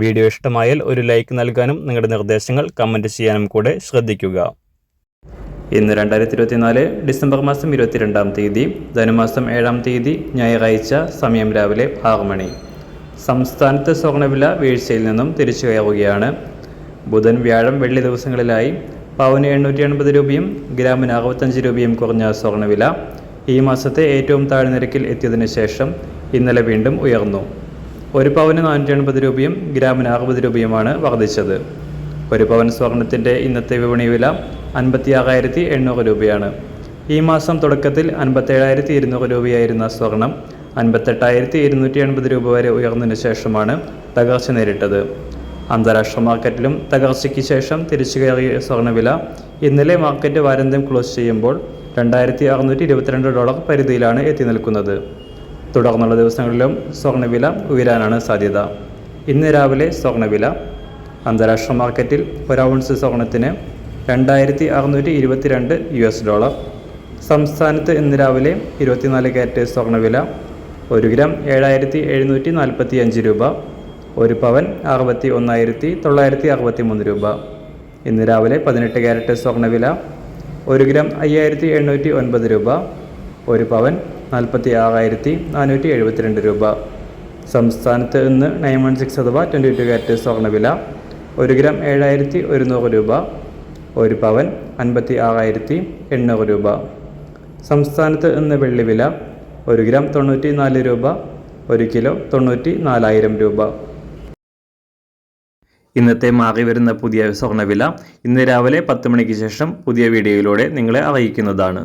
Video ഇഷ്ടമായാൽ ഒരു like നൽകാനും നിങ്ങളുടെ നിർദ്ദേശങ്ങൾ കമന്റ് ചെയ്യാനും കൂടെ ശ്രദ്ധിക്കുക. ഇന്ന് രണ്ടായിരത്തി ഇരുപത്തിനാല് ഡിസംബർ മാസം ഇരുപത്തിരണ്ടാം തീയതി ധനുമാസം ഏഴാം തീയതി ഞായറാഴ്ച സമയം രാവിലെ ആറ് മണി. സംസ്ഥാനത്ത് സ്വർണവില വീഴ്ചയിൽ നിന്നും തിരിച്ചു കയറുകയാണ്. ബുധൻ വ്യാഴം വെള്ളി ദിവസങ്ങളിലായി പവന് എണ്ണൂറ്റി എൺപത് രൂപയും ഗ്രാമിന് അറുപത്തഞ്ച് രൂപയും കുറഞ്ഞ സ്വർണവില ഈ മാസത്തെ ഏറ്റവും താഴ്ന്ന നിരക്കിൽ എത്തിയതിനു ശേഷം ഇന്നലെ വീണ്ടും ഉയർന്നു. ഒരു പവന് നാനൂറ്റി എൺപത് രൂപയും ഗ്രാമിന് അറുപത് രൂപയുമാണ് വർദ്ധിച്ചത്. ഒരു പവൻ സ്വർണത്തിന്റെ ഇന്നത്തെ വിപണി വില അൻപത്തി ആറായിരത്തി എണ്ണൂറ് രൂപയാണ്. ഈ മാസം തുടക്കത്തിൽ അൻപത്തേഴായിരത്തി ഇരുന്നൂറ് രൂപയായിരുന്ന സ്വർണം അൻപത്തെട്ടായിരത്തി ഇരുന്നൂറ്റി എൺപത് രൂപ വരെ ഉയർന്നതിന് ശേഷമാണ് തകർച്ച നേരിട്ടത്. അന്താരാഷ്ട്ര മാർക്കറ്റിലും തകർച്ചയ്ക്ക് ശേഷം തിരിച്ചു കയറിയ സ്വർണവില ഇന്നലെ മാർക്കറ്റ് വാരന്ത്യം ക്ലോസ് ചെയ്യുമ്പോൾ രണ്ടായിരത്തി അറുന്നൂറ്റി ഇരുപത്തിരണ്ട് ഡോളർ പരിധിയിലാണ് എത്തി നിൽക്കുന്നത്. തുടർന്നുള്ള ദിവസങ്ങളിലും സ്വർണവില ഉയരാനാണ് സാധ്യത. ഇന്ന് രാവിലെ സ്വർണവില അന്താരാഷ്ട്ര മാർക്കറ്റിൽ ഒരു ഔൺസ് സ്വർണത്തിന് രണ്ടായിരത്തി അറുന്നൂറ്റി ഇരുപത്തിരണ്ട് യു എസ് ഡോളർ. സംസ്ഥാനത്ത് ഇന്ന് രാവിലെ ഇരുപത്തിനാല് കാരറ്റ് സ്വർണവില ഒരു ഗ്രാം ഏഴായിരത്തി എഴുന്നൂറ്റി നാൽപ്പത്തി അഞ്ച് രൂപ ഒരു പവൻ അറുപത്തി ഒന്നായിരത്തി തൊള്ളായിരത്തി അറുപത്തി മൂന്ന് രൂപ. ഇന്ന് രാവിലെ പതിനെട്ട് കാരറ്റ് സ്വർണവില ഒരു ഗ്രാം അയ്യായിരത്തി എണ്ണൂറ്റി ഒൻപത് രൂപ ഒരു പവൻ നാൽപ്പത്തി ആറായിരത്തി നാനൂറ്റി എഴുപത്തിരണ്ട് രൂപ. സംസ്ഥാനത്ത് ഇന്ന് നയൻ വൺ സിക്സ് അഥവാ ട്വന്റി ടു കാരറ്റ് സ്വർണവില ഒരു ഗ്രാം ഏഴായിരത്തി ഒരുന്നൂറ് രൂപ. ഒരു പവൻ അൻപത്തി ആറായിരത്തി എണ്ണൂറ് രൂപ. സംസ്ഥാനത്ത് ഇന്ന് വെള്ളിവില ഒരു ഗ്രാം തൊണ്ണൂറ്റി നാല് രൂപ. ഒരു കിലോ തൊണ്ണൂറ്റി നാലായിരം രൂപ. ഇന്നത്തെ മാറി വരുന്ന പുതിയ സ്വർണവില ഇന്ന് രാവിലെ പത്ത് മണിക്ക് ശേഷം പുതിയ വീഡിയോയിലൂടെ നിങ്ങളെ അറിയിക്കുന്നതാണ്.